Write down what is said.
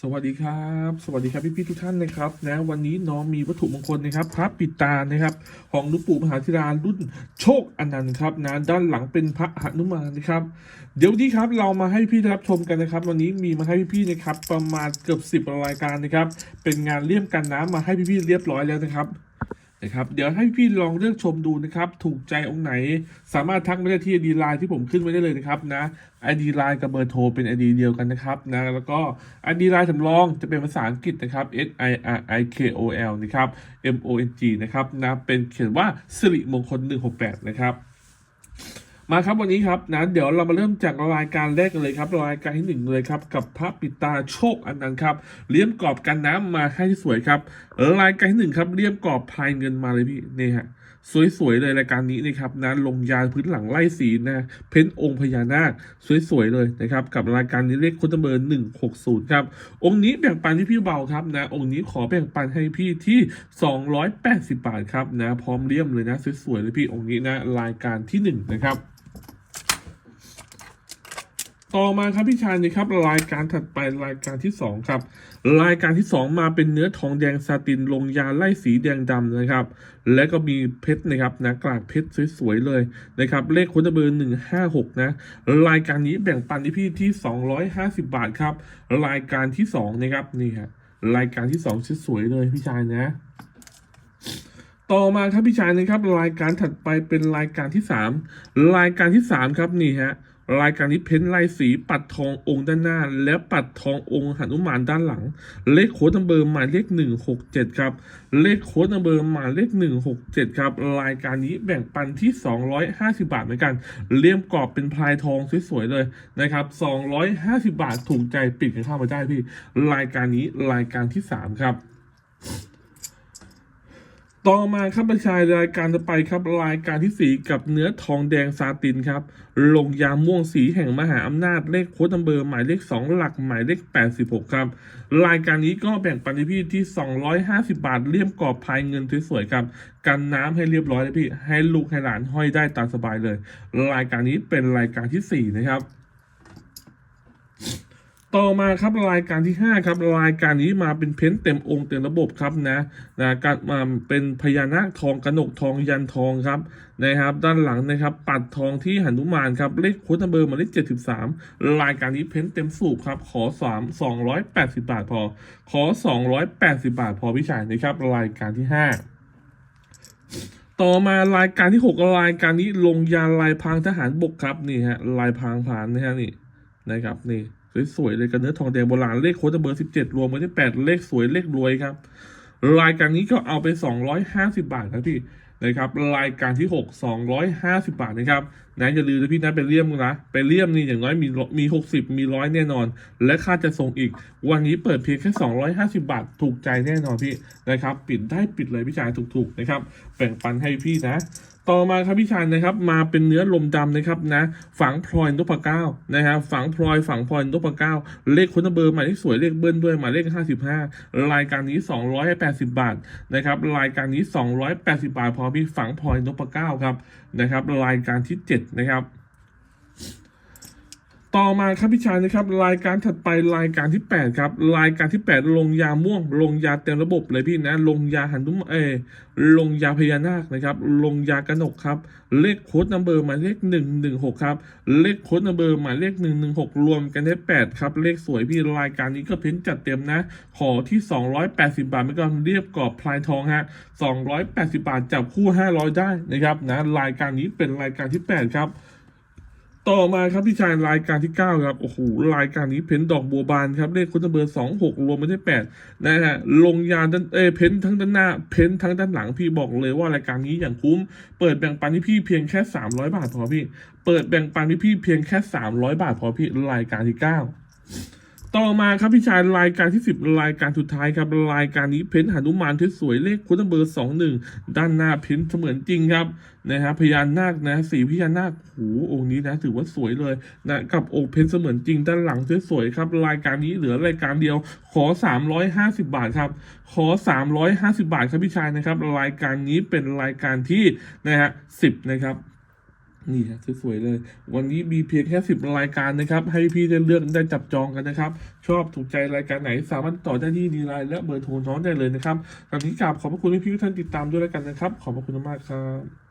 สวัสดีครับ สวัสดีครับพี่พี่ทุกท่านนะครับนะวันนี้น้องมีวัตถุมงคลนะครับพระปิตานะครับ ของหลวงปู่มหาธิรารุ่นโชคอนันต์ครับนะด้านหลังเป็นพระหนุมานนะครับ เดี๋ยวนี้ครับเรามาให้พี่รับชมกันนะครับ วันนี้มีมาให้พี่ๆนะครับ ประมาณเกือบสิบรายการนะครับ เป็นงานเลี่ยมกันน้ำมาให้พี่ๆเรียบร้อยแล้วนะครับ นะครับ เดี๋ยวให้พี่ลองเลือกชมดูนะครับ ถูกใจองค์ไหน สามารถทักมาได้ที่ดีไลน์ที่ผมขึ้นไว้ได้เลยนะครับนะอีดีไลน์กับเบอร์โทรเป็นอีดีเดียวกันนะครับนะแล้วก็อีดีไลน์สำรองจะเป็นภาษาอังกฤษนะครับ S I R I K O L นะครับ M O N G นะครับนะเป็นเขียนว่าสิริมงคล168 นะครับ มาครับวันนี้ครับนะเดี๋ยวเรามาเริ่มจากรายการแรกกันเลยครับรายการที่หนึ่งเลยครับกับพระปิตาโชคอันนั้นครับเลี่ยมกรอบกันน้ำมาให้สวยครับรายการที่หนึ่งครับเลี่ยมกรอบพายเงินมาเลยพี่นี่ฮะสวยๆเลยรายการนี้นะครับนะลงยาพื้นหลังไล่สีนะเพ้นองค์พญานาคสวยๆเลยนะครับกับรายการนี้เลขคุณเบอร์หนึ่งหกศูนย์ครับองค์นี้แบ่งปันที่พี่เบาครับนะองค์นี้ขอแบ่งปันให้พี่ที่สองร้อยแปดสิบบาทครับนะพร้อมเลี่ยมเลยนะสวยๆเลยพี่องค์นี้นะรายการที่หนึ่งนะครับ ต่อมาครับพี่ชายนี่ครับรายการถัดไปรายการที่สองครับ รายการที่สองมาเป็นเนื้อทองแดงซาตินลงยาไล่สีแดงดำนะครับ และก็มีเพชรนะครับนะกลากเพชรสวยๆเลยนะครับเลขคุณเบอร์หนึ่งห้าหกนะ รายการนี้แบ่งปันที่พี่ที่สองร้อยห้าสิบาทครับ รายการที่สองนะครับนี่ฮะรายการที่สองสวยๆเลยพี่ชายนะต่อมาครับพี่ชายนะครับรายการถัดไปเป็นรายการที่สามรายการที่สามครับนี่ฮะ รายการนี้เพ้นลายสีปัดทององค์ด้านหน้า และปัดทององค์หนุมานด้านหลัง เลขโค้ดนัมเบอร์หมายเลขหนึ่งหกเจ็ดครับ เลขโค้ดนัมเบอร์หมายเลขหนึ่งหกเจ็ดครับ รายการนี้แบ่งปันที่สองร้อยห้าสิบาทเหมือนกัน เลี่ยมกรอบเป็นพลายทองสวยๆเลยนะครับสองร้อยห้าสิบาทถูกใจปิดกันเข้ามาได้พี่ รายการนี้รายการที่สามครับ ต่อมาครับประชายรายการจะไปครับรายการที่สี่กับเนื้อทองแดงซาตินครับ ลงยาม่วงสีแห่งมหาอำนาจเลขโค้ดนัมเบอร์หมายเลขสองหลักหมายเลขแปดสิบหกครับ รายการนี้ก็แบ่งปันให้พี่ที่สองร้อยห้าสิบาทเลี่ยมกรอบพายเงินสวยๆครับกันน้ำให้เรียบร้อยเลยพี่ให้ลูกให้หลานห้อยได้ตามสบายเลย รายการนี้เป็นรายการที่สี่นะครับ ต่อมาครับรายการที่ 5 ครับรายการนี้มาเป็นเพ้นเต็มองค์เต็มระบบครับนะนะการมาเป็นพญานาคทองกระหนกทองยันทองครับนะครับ ด้านหลังนะครับ ปัดทองที่หนุมานครับเลขโค้ดเบอร์หมายเลข73 รายการนี้เพ้นเต็มสูบครับขอ 3 280 บาทพอ ขอ 280 บาทพอพี่ชายนะครับ รายการที่ 5ต่อมารายการที่ 6 รายการนี้ลงยาลายพรางทหารบกครับนี่ฮะลายพรางผ่านนะฮะนี่นะครับนี่ สวยๆเลยกันเนื้อทองแดงโบราณเลขโค้ดเบอร์สิบเจ็ดรวมกันที่8เลขสวยเลขรวยครับ รายการนี้ก็เอาไปสองร้อยห้าสิบบาทครับพี่นะครับ รายการที่หกสองร้อยห้าสิบบาทนะครับ นะอย่าลืมนะพี่นะไปเลี่ยมนะไปเลี่ยมนี่อย่างน้อยมีมี60มีร้อยแน่นอน และค่าจะส่งอีก วันนี้เปิดเพียงแค่250บาท ถูกใจแน่นอนพี่นะครับ ปิดได้ปิดเลยพี่ชายถูกๆนะครับแบ่งปันให้พี่นะต่อมาครับพี่ชายนะครับมาเป็นเนื้อลมดำนะครับนะฝังพลอยนพเก้านะครับฝังพลอยฝังพลอยนพเก้าเลขคุณเบอร์หมายเลขสวยเลขเบิ้ลด้วยหมายเลขห้าสิบห้ารายการนี้สองร้อยแปดสิบาทนะครับรายการนี้สองร้อยแปดสิบาทพอพี่ฝังพลอยนพเก้าครับนะครับรายการที่เจ็ดนะครับ ต่อมาครับพี่ชายนะครับ รายการถัดไปรายการที่ 8 ครับ รายการที่ 8 ลงยาม่วง ลงยาเต็มระบบเลยพี่นะ ลงยาหันดุมเออลงยาพญานาคนะครับ ลงยากระหนกครับ เลขโค้ดนัมเบอร์หมายเลข 116 ครับ เลขโค้ดนัมเบอร์หมายเลข 116 รวมกันได้ 8 ครับ เลขสวยพี่รายการนี้ก็เพ้นจัดเต็มนะ ขอที่ 280 บาทไม่ก็เรียบกรอบพลายทองฮะ280 บาทจับคู่ 500 ได้นะครับนะรายการนี้เป็นรายการที่ 8 ครับ ต่อมาครับพี่ชายรายการที่ 9 ครับโอ้โหรายการนี้เพ้นดอกบัวบานครับเลขคุณเบอร์26 รวมไม่ได้8นะฮะลงยาด้านเอเพ้นทั้งด้านหน้า เพ้นทั้งด้านหลังพี่บอกเลยว่ารายการนี้อย่างคุ้ม เปิดแบ่งปันที่พี่เพียงแค่ 300 บาทพอพี่ เปิดแบ่งปันที่พี่เพียงแค่ 300 บาทพอพี่รายการที่ 9 ต่อมาครับพี่ชายรายการที่ 10 รายการสุดท้ายครับรายการนี้เพ้นท์หนุมานที่สวยเลขคุณเบอร์สองหนึ่งด้านหน้าเพ้นเสมือนจริงครับนะครับพญานาคนะสีพญานาคโอ้โหองค์นี้นะถือว่าสวยเลยนะกับองค์เพ้นเสมือนจริงด้านหลังสวยๆครับ รายการนี้เหลือรายการเดียวขอ 350 บาทครับขอ 350 บาทครับพี่ชายนะครับ รายการนี้เป็นรายการที่นะฮะ10นะครับ นี่ฮะสวยๆเลย วันนี้มีเพียงแค่สิบรายการนะครับ ให้พี่ได้เลือกได้จับจองกันนะครับ ชอบถูกใจรายการไหน สามารถติดต่อได้ที่ดีไลน์และเบอร์โทรน้องได้เลยนะครับตอนนี้กราบขอบพระคุณที่พี่ทุกท่านติดตามด้วยแล้วกันนะครับ ขอบพระคุณมากครับ